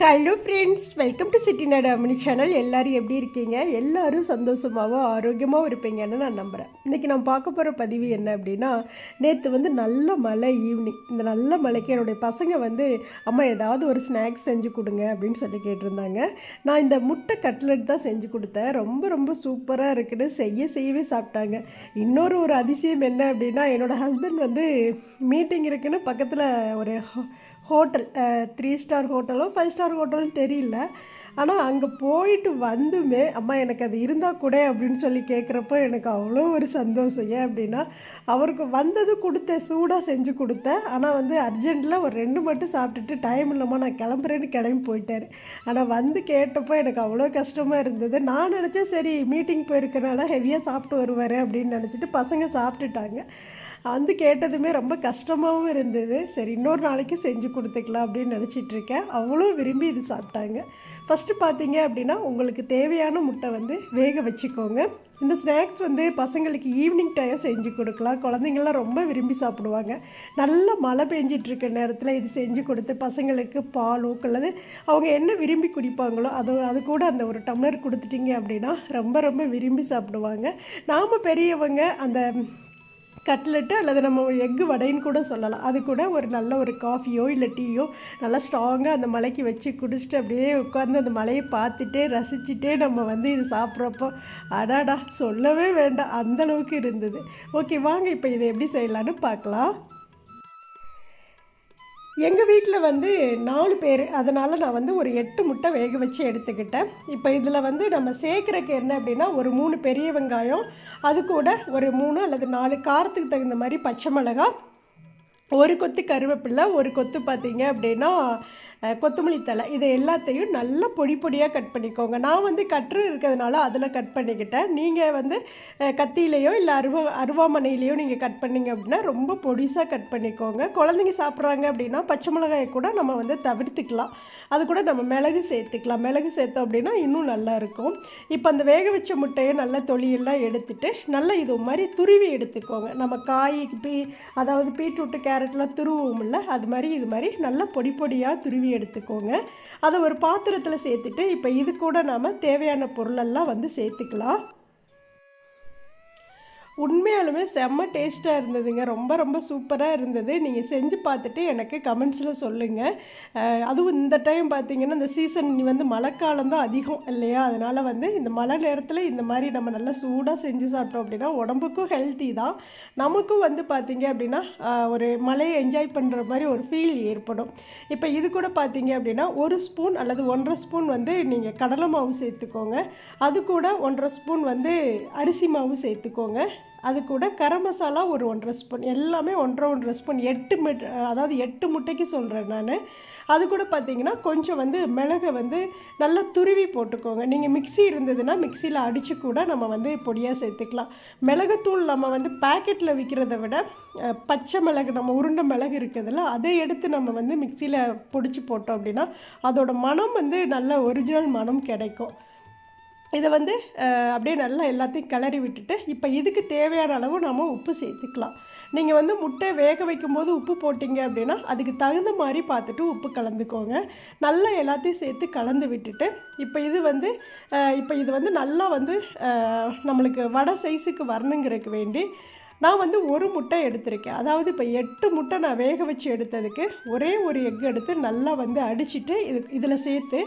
Hello friends welcome to city நாடு அம்மனி channel எல்லோரும் எப்படி இருக்கீங்க? எல்லோரும் சந்தோஷமாகவும் ஆரோக்கியமாகவும் இருப்பீங்கன்னு நான் நம்புகிறேன் இன்றைக்கி நான் பார்க்க போகிற பதிவு என்ன அப்படின்னா நேற்று வந்து நல்ல மழை ஈவினிங் இந்த நல்ல மழைக்கு என்னுடைய பசங்க வந்து அம்மா ஏதாவது ஒரு ஸ்நாக்ஸ் செஞ்சு கொடுங்க அப்படின்னு சொல்லி கேட்டிருந்தாங்க. நான் இந்த முட்டை கட்லெட் தான் செஞ்சு கொடுத்தேன். ரொம்ப ரொம்ப சூப்பராக இருக்குன்னு செய்ய செய்யவே சாப்பிட்டாங்க. இன்னொரு ஒரு அதிசயம் என்ன அப்படின்னா என்னோடய ஹஸ்பண்ட் வந்து மீட்டிங் இருக்குன்னு பக்கத்தில் ஒரு ஹோட்டல் த்ரீ ஸ்டார் ஹோட்டலோ ஃபைவ் ஸ்டார் ஹோட்டலும் தெரியல. ஆனால் அங்கே போயிட்டு வந்துமே அம்மா எனக்கு அது இருந்தால் கூட அப்படின்னு சொல்லி கேட்குறப்போ எனக்கு அவ்வளோ ஒரு சந்தோஷம். ஏன் அப்படின்னா அவருக்கு வந்தது கொடுத்தேன் சூடாக செஞ்சு கொடுத்தேன் ஆனால் வந்து அர்ஜென்ட்டில் ஒரு ரெண்டு மட்டும் சாப்பிட்டுட்டு டைம் இல்லாமல் நான் கிளம்புறேன்னு கிளம்பி போயிட்டார். ஆனால் வந்து கேட்டப்போ எனக்கு அவ்வளோ கஷ்டமாக இருந்தது. நான் நினச்சேன் சரி மீட்டிங் போயிருக்கனால ஹெவியாக சாப்பிட்டு வருவார் அப்படின்னு நினச்சிட்டு பசங்க சாப்பிட்டுட்டாங்க. வந்து கேட்டதுமே ரொம்ப கஷ்டமாகவும் இருந்தது. சரி இன்னொரு நாளைக்கு செஞ்சு கொடுத்துக்கலாம் அப்படின்னு நினச்சிட்டு இருக்கேன். அவ்வளோ விரும்பி இது சாப்பிட்டாங்க. ஃபஸ்ட்டு பார்த்தீங்க அப்படின்னா உங்களுக்கு தேவையான முட்டை வந்து வேக வச்சுக்கோங்க. இந்த ஸ்நாக்ஸ் வந்து பசங்களுக்கு ஈவினிங் டைம் செஞ்சு கொடுக்கலாம். குழந்தைங்கள்லாம் ரொம்ப விரும்பி சாப்பிடுவாங்க. நல்ல மழை பெஞ்சிட்ருக்க நேரத்தில் இது செஞ்சு கொடுத்து பசங்களுக்கு பாலோ அல்லது அவங்க என்ன விரும்பி குடிப்பாங்களோ அது அது கூட அந்த ஒரு டம்ளர் கொடுத்துட்டிங்க அப்படின்னா ரொம்ப ரொம்ப விரும்பி சாப்பிடுவாங்க. நாம் பெரியவங்க அந்த கட்லெட்டு அல்லது நம்ம எக்கு வடைன்னு கூட சொல்லலாம். அது கூட ஒரு நல்ல ஒரு காஃபியோ இல்லை டீயோ நல்லா ஸ்ட்ராங்காக அந்த மலைக்கு வச்சு குடிச்சிட்டு அப்படியே உட்காந்து அந்த மலையை பார்த்துட்டே ரசிச்சுட்டே நம்ம வந்து இது சாப்பிட்றப்போ அடாடா சொல்லவே வேண்டாம். அந்தளவுக்கு இருந்தது. ஓகே வாங்க இப்போ இதை எப்படி செய்யலான்னு பார்க்கலாம். எங்கள் வீட்டில் வந்து நாலு பேர். அதனால் நான் வந்து ஒரு எட்டு முட்டை வேக வச்சு எடுத்துக்கிட்டேன். இப்போ இதில் வந்து நம்ம சேர்க்குறக்கு என்ன அப்படின்னா ஒரு மூணு பெரிய வெங்காயம் அது கூட ஒரு மூணு அல்லது நாலு காரத்துக்கு தகுந்த மாதிரி பச்சை மிளகாய் ஒரு கொத்து கருவேப்பில்லை ஒரு கொத்து பார்த்தீங்க அப்படின்னா கொத்தமல்லி தழை இது எல்லாத்தையும் நல்லா பொடி பொடியாக கட் பண்ணிக்கோங்க. நான் வந்து கற்று இருக்கிறதுனால அதில் கட் பண்ணிக்கிட்டேன். நீங்கள் வந்து கத்தியிலையோ இல்லை அருவா அருவாமனையிலையோ நீங்கள் கட் பண்ணிங்க அப்படின்னா ரொம்ப பொடிசாக கட் பண்ணிக்கோங்க. குழந்தைங்க சாப்பிட்றாங்க அப்படின்னா பச்சை மிளகாயை கூட நம்ம வந்து தவிர்த்துக்கலாம். அது கூட நம்ம மிளகு சேர்த்துக்கலாம். மிளகு சேர்த்தோம் அப்படின்னா இன்னும் நல்லாயிருக்கும் இப்போ அந்த வேக வச்ச முட்டையை நல்லா தொலியெல்லாம் எடுத்துட்டு நல்லா இது மாதிரி துருவி எடுத்துக்கோங்க. நம்ம காய் பீ அதாவது பீட்ரூட்டு கேரட்லாம் துருவோம்ல அது மாதிரி இது மாதிரி நல்லா பொடி பொடியாக துருவி எடுத்துக்கோங்க. அதை ஒரு பாத்திரத்தில் சேர்த்துட்டு இப்போ இது கூட நாம் தேவையான பொருளெல்லாம் வந்து சேர்த்துக்கலாம். உண்மையாலுமே செம்ம டேஸ்ட்டாக இருந்ததுங்க. ரொம்ப ரொம்ப சூப்பராக இருந்தது. நீங்கள் செஞ்சு பார்த்துட்டு எனக்கு கமெண்ட்ஸில் சொல்லுங்கள் அதுவும் இந்த டைம் பார்த்தீங்கன்னா இந்த சீசன் வந்து மழைக்காலம் தான் அதிகம் இல்லையா? அதனால் வந்து இந்த மழை நேரத்தில் இந்த மாதிரி நம்ம நல்லா சூடாக செஞ்சு சாப்பிட்டோம் அப்படின்னா உடம்புக்கும் ஹெல்த்தி தான். நமக்கும் வந்து பார்த்தீங்க அப்படின்னா ஒரு மழையை என்ஜாய் பண்ணுற மாதிரி ஒரு ஃபீல் ஏற்படும். இப்போ இது கூட பார்த்தீங்க அப்படின்னா ஒரு ஸ்பூன் அல்லது ஒன்றரை ஸ்பூன் வந்து நீங்கள் கடலை மாவு சேர்த்துக்கோங்க. அது கூட ஒன்றரை ஸ்பூன் வந்து அரிசி மாவு சேர்த்துக்கோங்க. அது கூட கரம் மசாலா ஒரு ஒன்றரை ஸ்பூன். எல்லாமே ஒன்றரை ஒன்றரை ஸ்பூன். எட்டு மிட் அதாவது எட்டு முட்டைக்கு சொல்கிறேன் நான். அது கூட பார்த்தீங்கன்னா கொஞ்சம் வந்து மிளகை வந்து நல்லா துருவி போட்டுக்கோங்க. நீங்கள் மிக்ஸி இருந்ததுன்னா மிக்சியில் அடித்து கூட நம்ம வந்து பொடியாக சேர்த்துக்கலாம். மிளகுத்தூள் நம்ம வந்து பேக்கெட்டில் விற்கிறத விட பச்சை மிளகு நம்ம உருண்டை மிளகு இருக்குதுல்ல அதை எடுத்து நம்ம வந்து மிக்சியில் பொடிச்சு போட்டோம் அப்படின்னா அதோட மனம் வந்து நல்ல ஒரிஜினல் மனம் கிடைக்கும். இதை வந்து அப்படியே நல்லா எல்லாத்தையும் கிளறி விட்டுட்டு இப்போ இதுக்கு தேவையான அளவு நம்ம உப்பு சேர்த்துக்கலாம். நீங்கள் வந்து முட்டை வேக வைக்கும்போது உப்பு போட்டிங்க அப்படின்னா அதுக்கு தகுந்த மாதிரி பார்த்துட்டு உப்பு கலந்துக்கோங்க. நல்லா எல்லாத்தையும் சேர்த்து கலந்து விட்டுட்டு இப்போ இது வந்து இப்போ இது வந்து நல்லா வந்து நம்மளுக்கு வடை சைஸுக்கு வரணுங்கிறதுக்கு வேண்டி நான் வந்து ஒரு முட்டை எடுத்திருக்கேன். அதாவது இப்போ எட்டு முட்டை நான் வேக வச்சு எடுத்ததுக்கு ஒரே ஒரு எக் எடுத்து நல்லா வந்து அடிச்சுட்டு இது இதில் சேர்த்து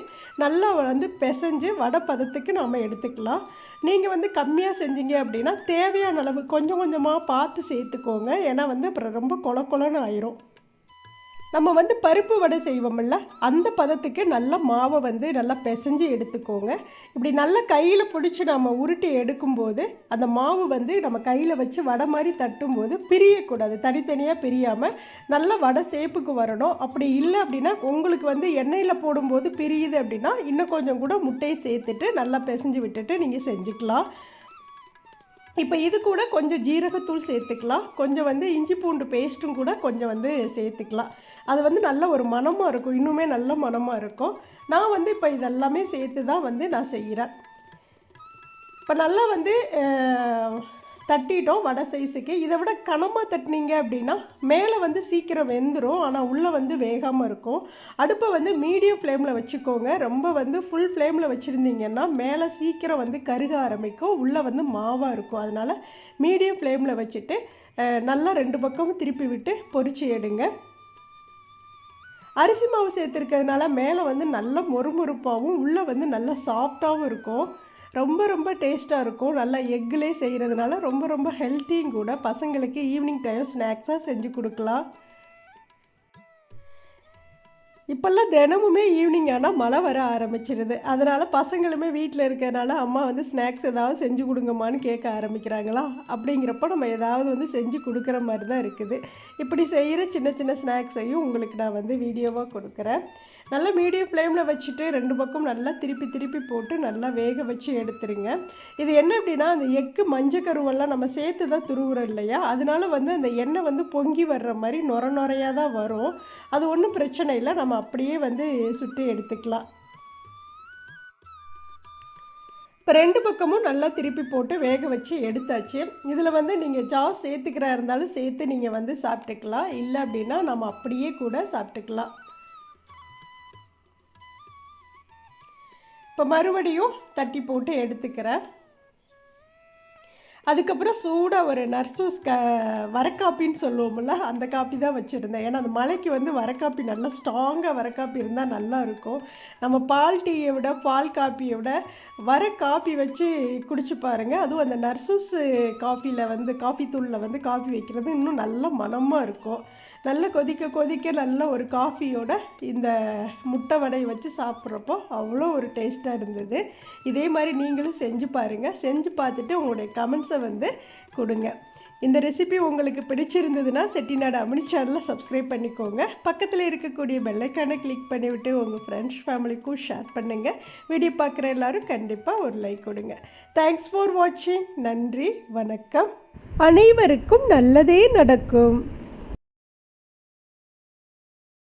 நல்லா வந்து பிசைஞ்சு வடை பதத்துக்கு நாம் எடுத்துக்கலாம். நீங்கள் வந்து கம்மியாக செஞ்சீங்க அப்படின்னா தேவையான அளவு கொஞ்சம் கொஞ்சமாக பார்த்து சேர்த்துக்கோங்க. ஏன்னா வந்து அப்புறம் ரொம்ப கொல கொலன்னு ஆயிரும். நம்ம வந்து பருப்பு வடை செய்வோம்ல அந்த பதத்துக்கு நல்லா மாவை வந்து நல்லா பிசைஞ்சு எடுத்துக்கோங்க. இப்படி நல்லா கையில் பிடிச்சி நம்ம உருட்டி எடுக்கும்போது அந்த மாவு வந்து நம்ம கையில் வச்சு வடை மாதிரி தட்டும்போது பிரியக்கூடாது. தனித்தனியாக பிரியாமல் நல்லா வடை சேப்புக்கு வரணும். அப்படி இல்லை அப்படின்னா உங்களுக்கு வந்து எண்ணெயில் போடும்போது பிரியுது அப்படின்னா இன்னும் கொஞ்சம் கூட முட்டையை சேர்த்துட்டு நல்லா பிசைஞ்சு விட்டுட்டு நீங்கள் செஞ்சுக்கலாம். இப்போ இது கூட கொஞ்சம் ஜீரகத்தூள் சேர்த்துக்கலாம். கொஞ்சம் வந்து இஞ்சி பூண்டு பேஸ்ட்டும் கூட கொஞ்சம் வந்து சேர்த்துக்கலாம். அது வந்து நல்ல ஒரு மனமாக இருக்கும். இன்னுமே நல்ல மணமாக இருக்கும். நான் வந்து இப்போ இதெல்லாமே சேர்த்து தான் வந்து நான் செய்கிறேன் இப்போ நல்லா வந்து தட்டிட்டோம் வடை சைஸுக்கு இதை விட கனமாக தட்டினீங்க அப்படின்னா மேலே வந்து சீக்கிரம் வெந்துடும் ஆனால் உள்ளே வந்து வேகாமல் இருக்கும். அடுப்பை வந்து மீடியம் ஃப்ளேமில் வச்சுக்கோங்க. ரொம்ப வந்து ஃபுல் ஃப்ளேமில் வச்சுருந்தீங்கன்னா மேலே சீக்கிரம் வந்து கருக ஆரம்பிக்கும். உள்ளே வந்து மாவாக இருக்கும். அதனால் மீடியம் ஃப்ளேமில் வச்சுட்டு நல்லா ரெண்டு பக்கமும் திருப்பி விட்டு பொரிச்சு எடுங்க. அரிசி மாவு சேர்த்துருக்கிறதுனால மேலே வந்து நல்ல மொறுமொறுப்பாகவும் உள்ளே வந்து நல்லா சாஃப்டாகவும் இருக்கும். ரொம்ப ரொம்ப டேஸ்ட்டாக இருக்கும். நல்லா எக்குலே செய்கிறதுனால ரொம்ப ரொம்ப ஹெல்த்தியும் கூட பசங்களுக்கு ஈவினிங் டைம் ஸ்நாக்ஸாக செஞ்சு கொடுக்கலாம். இப்போல்லாம் தினமுமே ஈவினிங் ஆனால் மழை வர ஆரம்பிச்சிருது. அதனால் பசங்களுமே வீட்டில் இருக்கிறதுனால அம்மா வந்து ஸ்நாக்ஸ் ஏதாவது செஞ்சு கொடுங்கம்மான்னு கேட்க ஆரம்பிக்கிறாங்களா? அப்படிங்கிறப்போ நம்ம ஏதாவது வந்து செஞ்சு கொடுக்குற மாதிரி தான் இருக்குது. இப்படி செய்கிற சின்ன சின்ன ஸ்நாக்ஸையும் உங்களுக்கு நான் வந்து வீடியோவாக கொடுக்குறேன். நல்லா மீடியம் ஃப்ளேமில் வச்சுட்டு ரெண்டு பக்கம் நல்லா திருப்பி திருப்பி போட்டு நல்லா வேக வச்சு எடுத்துருங்க. இது என்ன அப்படின்னா அந்த எக்கு மஞ்சள் கருவெல்லாம் நம்ம சேர்த்து தான் துருவுறோம் இல்லையா? அதனால வந்து அந்த எண்ணெய் வந்து பொங்கி வர்ற மாதிரி நொர நொறையாக தான் வரும். அது ஒன்றும் பிரச்சனை இல்லை. நம்ம அப்படியே வந்து சுட்டு எடுத்துக்கலாம். இப்போ ரெண்டு பக்கமும் நல்லா திருப்பி போட்டு வேக வச்சு எடுத்தாச்சு. இதில் வந்து நீங்கள் ஜாஸ் சேர்த்துக்கிறா இருந்தாலும் சேர்த்து நீங்கள் வந்து சாப்பிட்டுக்கலாம். இல்லை அப்படின்னா நம்ம அப்படியே கூட சாப்பிட்டுக்கலாம். இப்போ மறுபடியும் தட்டி போட்டு எடுத்துக்கிறேன். அதுக்கப்புறம் சூடாக ஒரு நர்சூஸ் க வரக்காப்பின்னு சொல்லுவோம்ல அந்த காப்பி தான் வச்சுருந்தேன். ஏன்னா அந்த மலைக்கு வந்து வரக்காப்பி நல்லா ஸ்ட்ராங்காக வரக்காப்பி இருந்தால் நல்லா இருக்கும். நம்ம பால் டீயை விட பால் காப்பியை விட வர காப்பி வச்சு குடிச்சு பாருங்கள் அதுவும் அந்த நர்சூஸ் காஃபியில் வந்து காஃபி தூளில் வந்து காஃபி வைக்கிறது இன்னும் நல்ல மணமாக இருக்கும். நல்லா கொதிக்க கொதிக்க நல்ல ஒரு காஃபியோட இந்த முட்டை வடையை வச்சு சாப்பிட்றப்போ அவ்வளோ ஒரு டேஸ்ட்டாக இருந்தது. இதே மாதிரி நீங்களும் செஞ்சு பாருங்கள் செஞ்சு பார்த்துட்டு உங்களுடைய கமெண்ட்ஸை வந்து கொடுங்க. இந்த ரெசிபி உங்களுக்கு பிடிச்சிருந்ததுன்னா செட்டிநாடு அமினி சேனலை சப்ஸ்கிரைப் பண்ணிக்கோங்க. பக்கத்தில் இருக்கக்கூடிய பெல்லைக்கானை கிளிக் பண்ணிவிட்டு உங்கள் ஃப்ரெண்ட்ஸ் ஃபேமிலிக்கும் ஷேர் பண்ணுங்கள் வீடியோ பார்க்குற எல்லாரும் கண்டிப்பாக ஒரு லைக் கொடுங்க. தேங்க்ஸ் ஃபார் வாட்சிங் நன்றி வணக்கம். அனைவருக்கும் நல்லதே நடக்கும்.